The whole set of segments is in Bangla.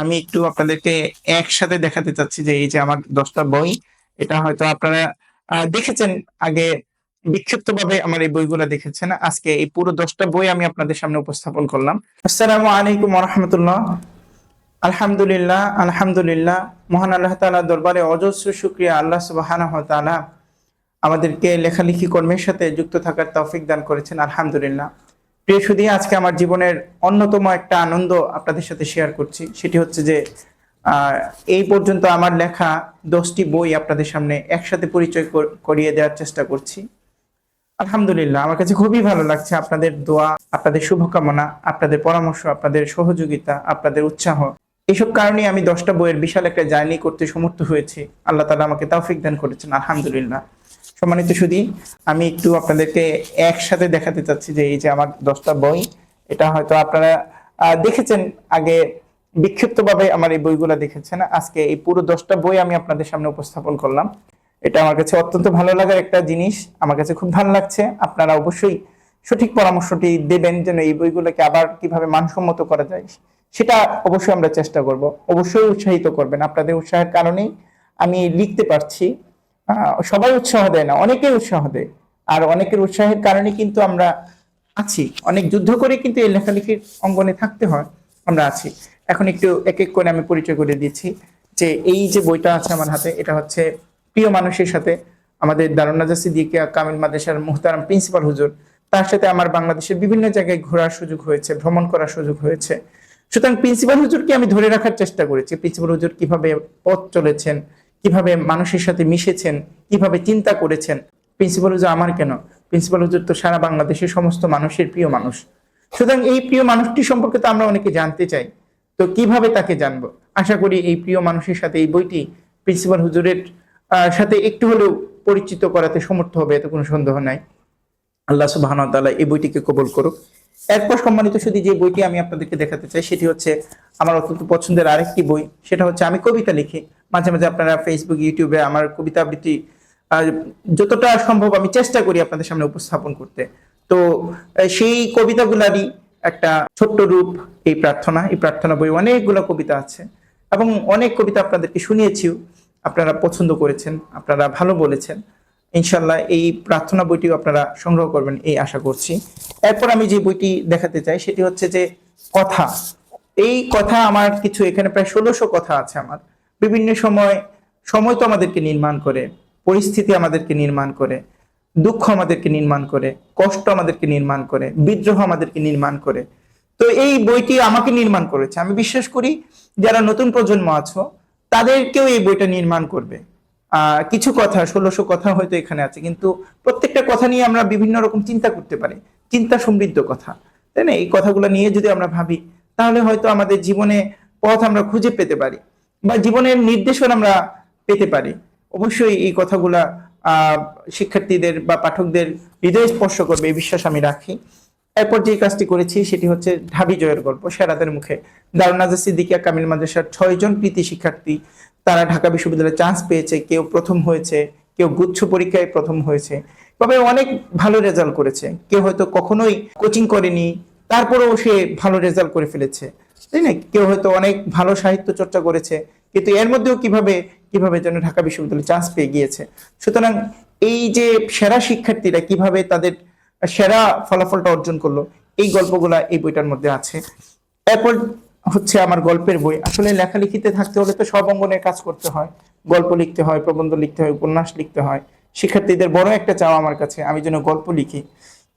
আমি একটু আপনাদেরকে একসাথে দেখাতে চাচ্ছি যে এই যে আমার দশটা বই, এটা হয়তো আপনারা দেখেছেন আগে বিক্ষিপ্ত ভাবে আমার এই বইগুলো দেখেছেন। আজকে এই পুরো দশটা বই আমি আপনাদের সামনে উপস্থাপন করলাম। আসসালামু আলাইকুম রহমতুল্লাহ আলহামদুলিল্লাহ আলহামদুলিল্লাহ, মহান আল্লাহ তাআলা দরবারে অজস্র শুক্রিয়া আল্লাহ তাআলা আমাদেরকে লেখালেখি কর্মের সাথে যুক্ত থাকার তৌফিক দান করেছেন। আলহামদুলিল্লাহ। প্রিয় সুদী আজকে আমার জীবনের অন্যতম একটা আনন্দ আপনাদের সাথে শেয়ার করছি। সেটি হচ্ছে যে এই পর্যন্ত আমার লেখা দশটি বই আপনাদের সামনে একসাথে পরিচয় করিয়ে দেওয়ার চেষ্টা করছি। আলহামদুলিল্লাহ, আমার কাছে খুবই ভালো লাগছে আপনাদের দোয়া, আপনাদের শুভকামনা, আপনাদের পরামর্শ, আপনাদের সহযোগিতা, আপনাদের উৎসাহ। এইসব কারণে আমি দশটা বইয়ের বিশাল একটা জার্নি করতে সমর্থ হয়েছি। আল্লাহ তালা আমাকে তৌফিক দান করেছেন, আলহামদুলিল্লাহ। সম্মানিত সুদী আমি একটু আপনাদেরকে একসাথে দেখাতে চাচ্ছি যে এই যে আমার দশটা বই, এটা হয়তো আপনারা দেখেছেন আগে বিক্ষিপ্ত ভাবে আমার এই বইগুলো দেখেছেন। আজকে এই পুরো দশটা বই আমি আপনাদের সামনে উপস্থাপন করলাম। এটা আমার কাছে অত্যন্ত ভালো লাগার একটা জিনিস, আমার কাছে খুব ভালো লাগছে। আপনারা অবশ্যই সঠিক পরামর্শটি দেবেন যেন এই বইগুলোকে আবার কীভাবে মানসম্মত করা যায়, সেটা অবশ্যই আমরা চেষ্টা করব। অবশ্যই উৎসাহিত করবেন। আপনাদের উৎসাহের কারণেই আমি লিখতে পারছি। সবাই উৎসাহ দেয় না, অনেকেই উৎসাহ দেয়। আর অনেকের উৎসাহের কারণে কিন্তু আমরা আছি। অনেক যুদ্ধ করে কিন্তু এই লেখালেখির অঙ্গনে থাকতে হয়, আমরা আছি। এখন একটু এক এক করে আমি পরিচয় করে দিচ্ছি যে এই যে বইটা আছে আমার হাতে, এটা হচ্ছে প্রিয় মানুষের সাথে আমাদের দারুনাজা সিদ্দিকিয়া, কামিল মাদ্রাসার মুহতারাম প্রিন্সিপাল হুজুর। তার সাথে আমার বাংলাদেশের বিভিন্ন জায়গায় ঘোরার সুযোগ হয়েছে, ভ্রমণ করার সুযোগ হয়েছে। সুতরাং প্রিন্সিপাল হুজুরকে আমি ধরে রাখার চেষ্টা করেছি। প্রিন্সিপাল হুজুর কীভাবে পথ চলেছেন কীভাবে মানুষের সাথে মিশেছেন, কীভাবে চিন্তা করেছেন প্রিন্সিপাল হুজুর আমার কেন? প্রিন্সিপাল হুজুর তো সারা বাংলাদেশের সমস্ত মানুষের প্রিয় মানুষ। সুতরাং এই প্রিয় মানুষটি সম্পর্কে তো আমরা অনেকে জানতে চাই। তো কীভাবে তাকে জানব? আশা করি এই প্রিয় মানুষের সাথে এই বইটি প্রিন্সিপাল হুজুরের সাথে একটু হলেও পরিচিত করাতে সমর্থ হবে, এতে কোনো সন্দেহ নাই। আল্লাহ সুবাহ তাআলা এই বইটিকে কবুল করুক। এরপর সম্মানিত শুধু যে বইটি আমি আপনাদেরকে দেখাতে চাই, সেটি হচ্ছে আমার অত্যন্ত পছন্দের আরেকটি বই। সেটা হচ্ছে আমি কবিতা লিখি। মাঝে মাঝে আপনারা ফেসবুক ইউটিউবে আমার কবিতা আবৃত্তি যতটা সম্ভব আমি চেষ্টা করি আপনাদের সামনে উপস্থাপন করতে। তো সেই কবিতাগুলারই একটা ছোট্ট রূপ এই প্রার্থনা। এই প্রার্থনা বই অনেকগুলো কবিতা আছে এবং অনেক কবিতা আপনাদেরকে শুনিয়েছিও। আপনারা পছন্দ করেছেন, আপনারা ভালো বলেছেন। ইনশাল্লাহ এই প্রার্থনা বইটিও আপনারা সংগ্রহ করবেন এই আশা করছি। এরপর আমি যে বইটি দেখাতে চাই সেটি হচ্ছে যে, কথা। এই কথা আমার কিছু এখানে প্রায় ষোলোশো কথা আছে আমার। বিভিন্ন সময় সময় তো আমাদেরকে নির্মাণ করে, পরিস্থিতি আমাদেরকে নির্মাণ করে, দুঃখ আমাদেরকে নির্মাণ করে, কষ্ট আমাদেরকে নির্মাণ করে, বিদ্রোহ আমাদেরকে নির্মাণ করে। তো এই বইটি আমাকে নির্মাণ করেছে। আমি বিশ্বাস করি যারা নতুন প্রজন্ম আছো, তাদেরকেও এই বইটা নির্মাণ করবে। কিছু কথা, ষোলোশো কথা হয়তো এখানে আছে, কিন্তু প্রত্যেকটা কথা নিয়ে আমরা বিভিন্ন রকম চিন্তা করতে পারি। চিন্তা সমৃদ্ধ কথা, তাই না? এই কথাগুলো নিয়ে যদি আমরা ভাবি, তাহলে হয়তো আমাদের জীবনে পথ আমরা খুঁজে পেতে পারি। বা জীবনের নির্দেশন আমরা পেতে পারি। অবশ্যই এই কথাগুলা শিক্ষার্থীদের বা পাঠকদের হৃদয় স্পর্শ করবে, এই বিশ্বাস আমি রাখি। এরপর যে কাজটি করেছি সেটি হচ্ছে ঢাবি জয়ের গল্প। সেরাদের মুখে দারুনাজা সিদ্দিকিয়া, কামিল মাদ্রাসার ছয়জন কৃতি শিক্ষার্থী। তারা ঢাকা বিশ্ববিদ্যালয়ে চান্স পেয়েছে, কেউ প্রথম হয়েছে, কেউ গুচ্ছ পরীক্ষায় প্রথম হয়েছে। তবে অনেক ভালো রেজাল্ট করেছে। কেউ হয়তো কখনোই কোচিং করেনি, তারপরেও সে ভালো রেজাল্ট করে ফেলেছে। তাই না? কেউ হয়তো অনেক ভালো সাহিত্য চর্চা করেছে, কিন্তু এর মধ্যেও কীভাবে কীভাবে যেন ঢাকা বিশ্ববিদ্যালয়ে চান্স পেয়ে গিয়েছে? সুতরাং এই যে সেরা শিক্ষার্থীরা কীভাবে তাদের সেরা ফলাফলটা অর্জন করল, এই গল্পগুলা এই বইটার মধ্যে আছে। এরপর হচ্ছে আমার গল্পের বই। আসলে লেখালেখিতে থাকতে হলে তো সব অঙ্গনের কাজ করতে হয়। গল্প লিখতে হয়, প্রবন্ধ লিখতে হয়, উপন্যাস লিখতে হয়। শিক্ষার্থীদের বড় একটা চাওয়া আমার কাছে, আমি যেন গল্প লিখি।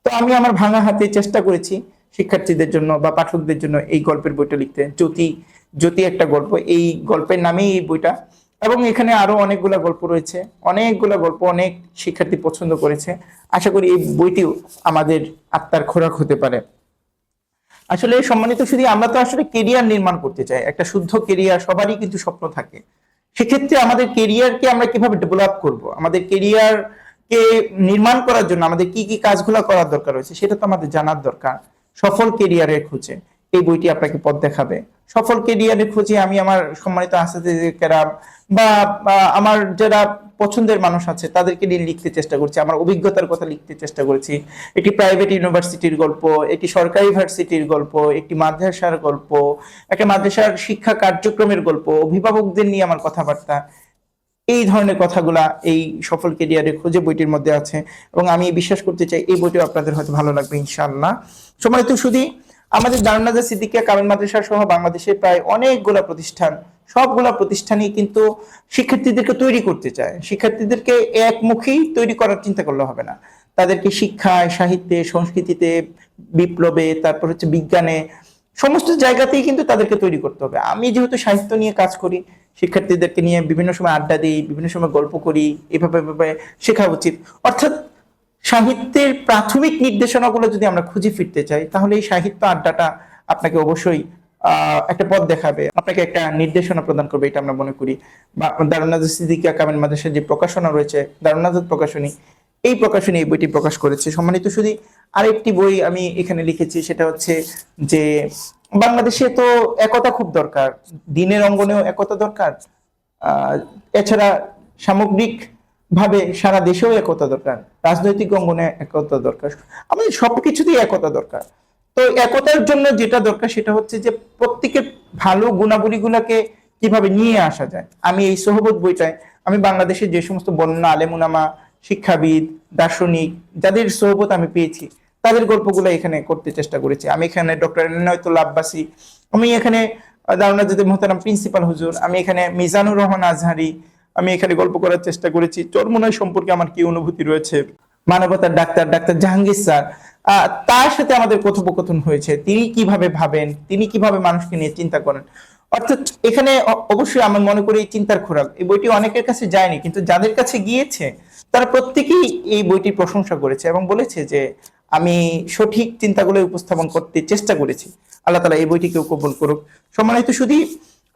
তো আমি আমার ভাঙা হাতে চেষ্টা করেছি শিক্ষার্থীদের জন্য বা পাঠকদের জন্য এই গল্পের বইটা লিখতে। জ্যোতি জ্যোতি একটা গল্প। এই গল্পের নামেই এই বইটা। এবং এখানে আরও অনেকগুলা গল্প রয়েছে। অনেকগুলা গল্প অনেক শিক্ষার্থী পছন্দ করেছে। আশা করি এই বইটিও আমাদের আত্মার খোরাক হতে পারে। আসলে সম্মানিত শুধু আমরা তো আসলে কেরিয়ার নির্মাণ করতে চাই। একটা শুদ্ধ কেরিয়ার সবারই কিন্তু স্বপ্ন থাকে। সেক্ষেত্রে আমাদের কেরিয়ারকে আমরা কীভাবে ডেভেলপ করব? আমাদের কেরিয়ার কে নির্মাণ করার জন্য আমাদের কি কি কাজগুলো করার দরকার রয়েছে সেটা তো আমাদের জানার দরকার। সফল কেরিয়ারের খুঁজে। এই বইটি আপনাকে পথ দেখাবে। সফল কেরিয়ারের খোঁজে আমি আমার সম্মানিত আসাদিকেরাম বা আমার যারা পছন্দের মানুষ আছে, তাদেরকে নিয়ে লিখতে চেষ্টা করছি। আমার অভিজ্ঞতার কথা লিখতে চেষ্টা করেছি। একটি প্রাইভেট ইউনিভার্সিটির গল্প, একটি সরকারি ভার্সিটির গল্প, একটি মাদ্রাসার গল্প, একটা মাদ্রাসার শিক্ষা কার্যক্রমের গল্প, অভিভাবকদের নিয়ে আমার কথাবার্তা। এই ধরনের কথাগুলা এই সফল কেরিয়ারে খোঁজে বইটির মধ্যে আছে এবং আমি বিশ্বাস করতে চাই এই বইটিও আপনাদের হয়তো ভালো লাগবে, ইনশাআল্লাহ। সময় তো শুধু আমাদের দারুনাজা সিদ্দিকিয়া, কামিল মাদ্রাসা সহ বাংলাদেশের প্রায় অনেকগুলা প্রতিষ্ঠান, সবগুলা প্রতিষ্ঠানই কিন্তু শিক্ষার্থীদেরকে তৈরি করতে চায়। শিক্ষার্থীদেরকে একমুখী তৈরি করার চিন্তা করলে হবে না। তাদেরকে শিক্ষায়, সাহিত্যে, সংস্কৃতিতে বিপ্লবে, তারপর হচ্ছে বিজ্ঞানে, সমস্ত জায়গাতেই কিন্তু তাদেরকে তৈরি করতে হবে। আমি যেহেতু সাহিত্য নিয়ে কাজ করি শিক্ষার্থীদেরকে নিয়ে বিভিন্ন সময় আড্ডা দিই, বিভিন্ন সময় গল্প করি, এভাবে এভাবে শেখা উচিত। অর্থাৎ সাহিত্যের প্রাথমিক নির্দেশনাগুলো যদি আমরা খুঁজে ফিরতে চাই, তাহলে এই সাহিত্য আড্ডাটা আপনাকে অবশ্যই একটা পথ দেখাবে। আপনাকে একটা নির্দেশনা প্রদান করবে, এটা আমরা মনে করি। বা দারুনাজ সিদ্দিকিয়া কামেল যে প্রকাশনা রয়েছে দারুনাজ প্রকাশনী, এই প্রকাশনী এই বইটি প্রকাশ করেছে। সম্মানিত শুধু আরেকটি বই আমি এখানে লিখেছি, সেটা হচ্ছে যে বাংলাদেশে তো একতা খুব দরকার, দিনের অঙ্গনেও একতা দরকার এছাড়া সামগ্রিক ভাবে সারা দেশেও একতা দরকার, রাজনৈতিক অঙ্গনে একতা দরকার, আমাদের সবকিছুতেই একতা দরকার। তো একতার জন্য যেটা দরকার সেটা হচ্ছে যে প্রত্যেকের ভালো গুণাবলীগুলোকে কীভাবে নিয়ে আসা যায়। আমি এই সহবত বইটায়, আমি বাংলাদেশের যে সমস্ত বন্যা আলেমুনামা শিক্ষাবিদ, দার্শনিক, যাদের সহবত আমি পেয়েছি তাদের গল্পগুলো এখানে করতে চেষ্টা করেছি। আমি এখানে ডক্টর এনায়তুল্লাহ আব্বাসী, আমি এখানে দারুনা যদি মোহতারাম প্রিন্সিপাল হুজুর, আমি এখানে মিজানুর রহমান আজহারি, আমি এখানে গল্প করার চেষ্টা করেছি। চরমোনাই সম্পর্কে আমার কি অনুভূতি রয়েছে? মানবতার ডাক্তার ডাক্তার জাহাঙ্গীর স্যার তার সাথে আমাদের কথোপকথন হয়েছে। তিনি কীভাবে ভাবেন, তিনি কীভাবে মানুষকে নিয়ে চিন্তা করেন? অর্থাৎ এখানে অবশ্যই আমি মনে করি চিন্তার খোরাক। এই বইটি অনেকের কাছে যায়নি, কিন্তু যাদের কাছে গিয়েছে, তারা প্রত্যেকেই এই বইটির প্রশংসা করেছে এবং বলেছে যে আমি সঠিক চিন্তাগুলো উপস্থাপন করতে চেষ্টা করেছি। আল্লাহ তালা এই বইটিকেও কবুল করুক। সম্মানিত শুধু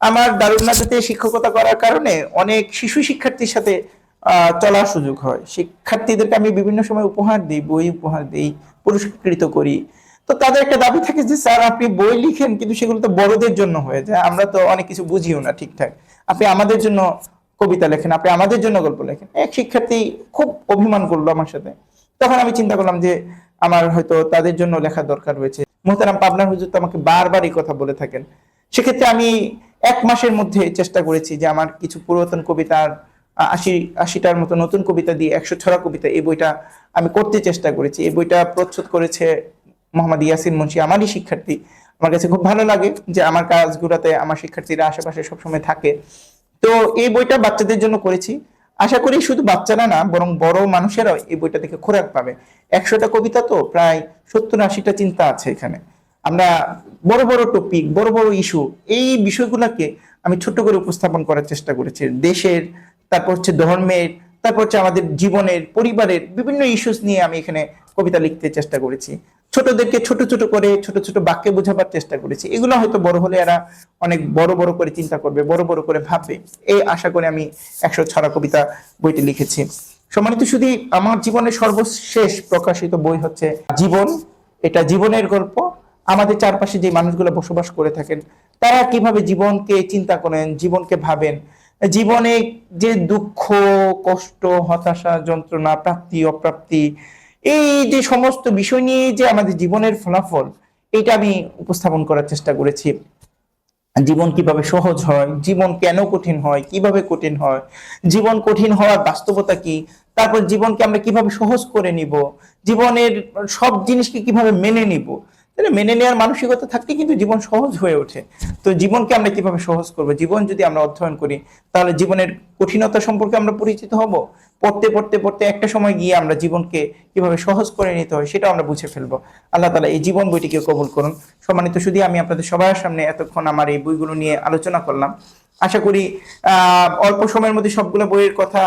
আমার দারুণাতে শিক্ষকতা করার কারণে অনেক শিশু শিক্ষার্থীর সাথে চলার সুযোগ হয়। শিক্ষার্থীদেরকে আমি বিভিন্ন সময় উপহার দিই, বই উপহার দিই, পুরস্কৃত করি। তো তাদের একটা দাবি থাকে যে, স্যার, আপনি বই লিখেন, কিন্তু সেগুলো তো বড়দের জন্য হয়ে যায়। আমরা তো অনেক কিছু বুঝিও না ঠিকঠাক। আপনি আমাদের জন্য কবিতা লেখেন, আপনি আমাদের জন্য গল্প লেখেন। এক শিক্ষার্থী খুব অভিমান করল আমার সাথে। তখন আমি চিন্তা করলাম যে আমার হয়তো তাদের জন্য লেখা দরকার রয়েছে। মোহতারাম পাবনার হুজুর তো আমাকে বারবার এই কথা বলে থাকেন। সেক্ষেত্রে আমি এক মাসের মধ্যে চেষ্টা করেছি যে আমার কিছু পুরাতন কবিতার আশি, আশিটার মতো নতুন কবিতা দিয়ে একশো ছড়া কবিতা এই বইটা আমি করতে চেষ্টা করেছি। এই বইটা প্রচ্ছদ করেছে মোহাম্মদ ইয়াসিন মুন্সি, আমারই শিক্ষার্থী। আমার কাছে খুব ভালো লাগে যে আমার কাজগুলোতে আমার শিক্ষার্থীরা আশেপাশে সবসময় থাকে। তো এই বইটা বাচ্চাদের জন্য করেছি। আশা করি শুধু বাচ্চারা না, বরং বড় মানুষেরাও এই বইটা থেকে খোরাক পাবে। একশোটা কবিতা তো প্রায় সত্তর আশিটা চিন্তা আছে এখানে। আমরা বড় বড় টপিক বড় বড় ইস্যু এই বিষয়গুলোকে আমি ছোট করে উপস্থাপন করার চেষ্টা করেছি। দেশের, তারপর হচ্ছে ধর্মের, তারপর হচ্ছে আমাদের জীবনের, পরিবারের বিভিন্ন ইস্যুস নিয়ে আমি এখানে কবিতা লিখতে চেষ্টা করেছি। ছোটদেরকে ছোট ছোট করে ছোট ছোট বাক্যে বোঝাবার চেষ্টা করেছি। এগুলো হয়তো বড় হলে এরা অনেক বড় বড় করে চিন্তা করবে, বড় বড় করে ভাববে। এই আশা করে আমি একশো ছড়া কবিতা বইটি লিখেছি। সম্মানিত শুধু আমার জীবনের সর্বশেষ প্রকাশিত বই হচ্ছে জীবন। এটা জীবনের গল্প। আমাদের চারপাশে যে মানুষগুলো বসবাস করে থাকেন, তারা কীভাবে জীবনকে চিন্তা করেন, জীবনকে ভাবেন? জীবনে যে দুঃখ, কষ্ট, হতাশা, যন্ত্রণা, প্রাপ্তি, অপ্রাপ্তি এই যে সমস্ত বিষয় নিয়ে যে আমাদের জীবনের ফলাফল, এটা আমি উপস্থাপন করার চেষ্টা করেছি। জীবন কীভাবে সহজ হয়, জীবন কেন কঠিন হয়, কীভাবে কঠিন হয়, জীবন কঠিন হওয়ার বাস্তবতা কি, তারপর জীবনকে আমরা কীভাবে সহজ করে নিব, জীবনের সব জিনিসকে কীভাবে মেনে নিব তাহলে মেনে নেওয়ার মানসিকতা থাকলে কিন্তু জীবন সহজ হয়ে ওঠে। তো জীবনকে আমরা কীভাবে সহজ করব? জীবন যদি আমরা অধ্যয়ন করি, তাহলে জীবনের কঠিনতা সম্পর্কে আমরা পরিচিত হব? পড়তে পড়তে পড়তে একটা সময় গিয়ে আমরা জীবনকে কীভাবে সহজ করে নিতে হয় সেটা আমরা বুঝে ফেলব। আল্লাহ তালা এই জীবন বইটিকে কবুল করুন। সম্মানিত শুধু আমি আপনাদের সবার সামনে এতক্ষণ আমার এই বইগুলো নিয়ে আলোচনা করলাম। আশা করি অল্প সময়ের মধ্যে সবগুলো বইয়ের কথা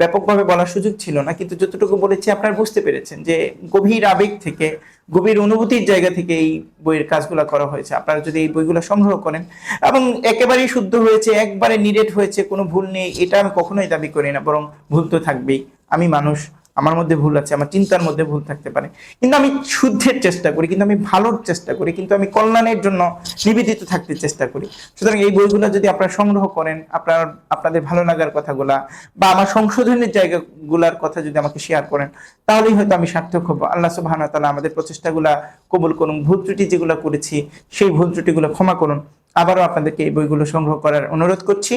ব্যাপকভাবে বলার সুযোগ ছিল না, কিন্তু যতটুকু বলেছি আপনারা বুঝতে পেরেছেন যে গভীর আবেগ থেকে, গভীর অনুভূতির জায়গা থেকে এই বইয়ের কাজগুলো করা হয়েছে। আপনারা যদি এই বইগুলো সংগ্রহ করেন, এবং একেবারেই শুদ্ধ হয়েছে, একবারে নিরেট হয়েছে, কোনো ভুল নেই, এটা আমি কখনোই দাবি করি না, বরং ভুল তো থাকবেই। আমি মানুষ আমার মধ্যে ভুল আছে, আমার চিন্তার মধ্যে ভুল থাকতে পারে। কিন্তু আমি শুদ্ধের চেষ্টা করি, কিন্তু আমি ভালোর চেষ্টা করি, কিন্তু আমি কল্যাণের জন্য নিবেদিত থাকতে চেষ্টা করি। সুতরাং এই বইগুলো যদি আপনারা সংগ্রহ করেন, আপনার, আপনাদের ভালো লাগার কথাগুলা, বা আমার সংশোধনের জায়গাগুলার কথা যদি আমাকে শেয়ার করেন, তাহলেই হয়তো আমি সার্থক হব। আল্লাহ সুবহান তাআলা আমাদের প্রচেষ্টাগুলা কবুল করুন, ভুল ত্রুটি যেগুলো করেছি, সেই ভুল ত্রুটিগুলো ক্ষমা করুন। আবারও আপনাদেরকে এই বইগুলো সংগ্রহ করার অনুরোধ করছি।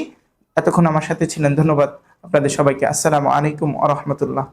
এতক্ষণ আমার সাথে ছিলেন, ধন্যবাদ আপনাদের সবাইকে। আসসালামু আলাইকুম আ রহমতুল্লাহ।